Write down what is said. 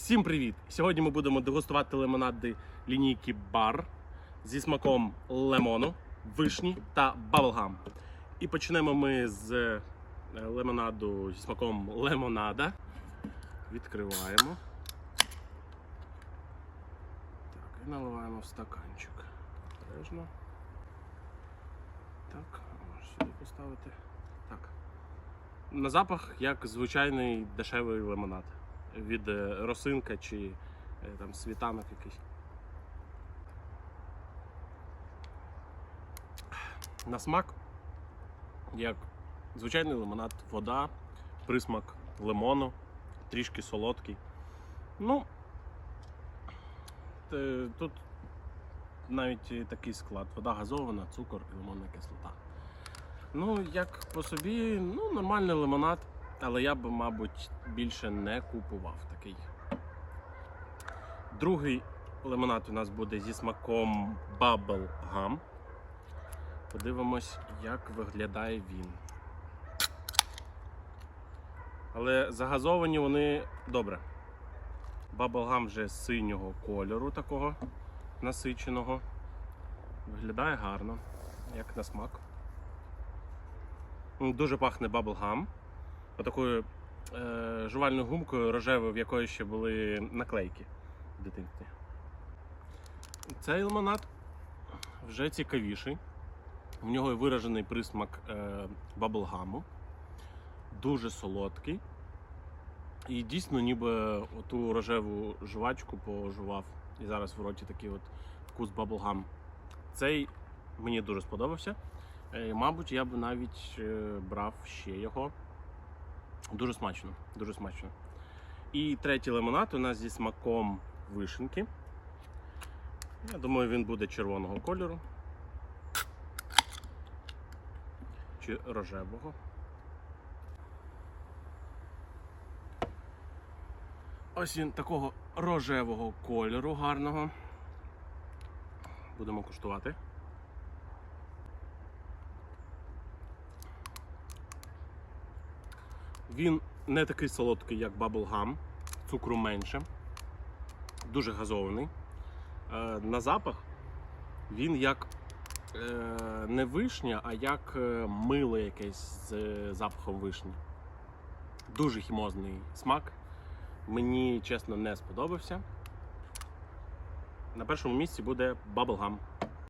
Всім привіт! Сьогодні ми будемо дегустувати лимонади лінійки Бар зі смаком лимону, вишні та баблгам. І почнемо ми з е, лимонаду зі смаком лимонада. Відкриваємо. Так, і наливаємо в стаканчик. Обережно. Так, можеш сюди поставити. Так. На запах як звичайний дешевий лимонад від е, росинка чи е, там світанок якийсь. На смак, як звичайний лимонад, вода, присмак лимону, трішки солодкий. Ну, тут навіть такий склад: вода газована, цукор і лимонна кислота. Ну, як по собі, ну, нормальний лимонад, але я б, мабуть, більше не купував такий. Другий лимонад у нас буде зі смаком Bubble Gum. Подивимось, як виглядає він. Але загазовані вони добре. Bubblegum вже синього кольору такого насиченого. Виглядає гарно, як на смак. Дуже пахне баблгам. Отакою е, жувальною гумкою рожевою, в якої ще були наклейки в дитинстві. Цей лимонад вже цікавіший. В нього виражений присмак е, баблгаму. Дуже солодкий. І дійсно ніби оту рожеву жувачку пожував. І зараз в роті такий от вкус баблгам. Цей мені дуже сподобався. Е, Мабуть, я б навіть е, брав ще його. Дуже смачно, дуже смачно. І третій лимонад у нас зі смаком вишеньки. Я думаю, він буде червоного кольору. Чи рожевого. Ось він такого рожевого кольору гарного. Будемо куштувати. Він не такий солодкий, як Bubblegum, цукру менше, дуже газований. Е, на запах він як е, не вишня, а як е, мило якесь з запахом вишні. Дуже хімозний смак. Мені чесно не сподобався. На першому місці буде Bubblegum.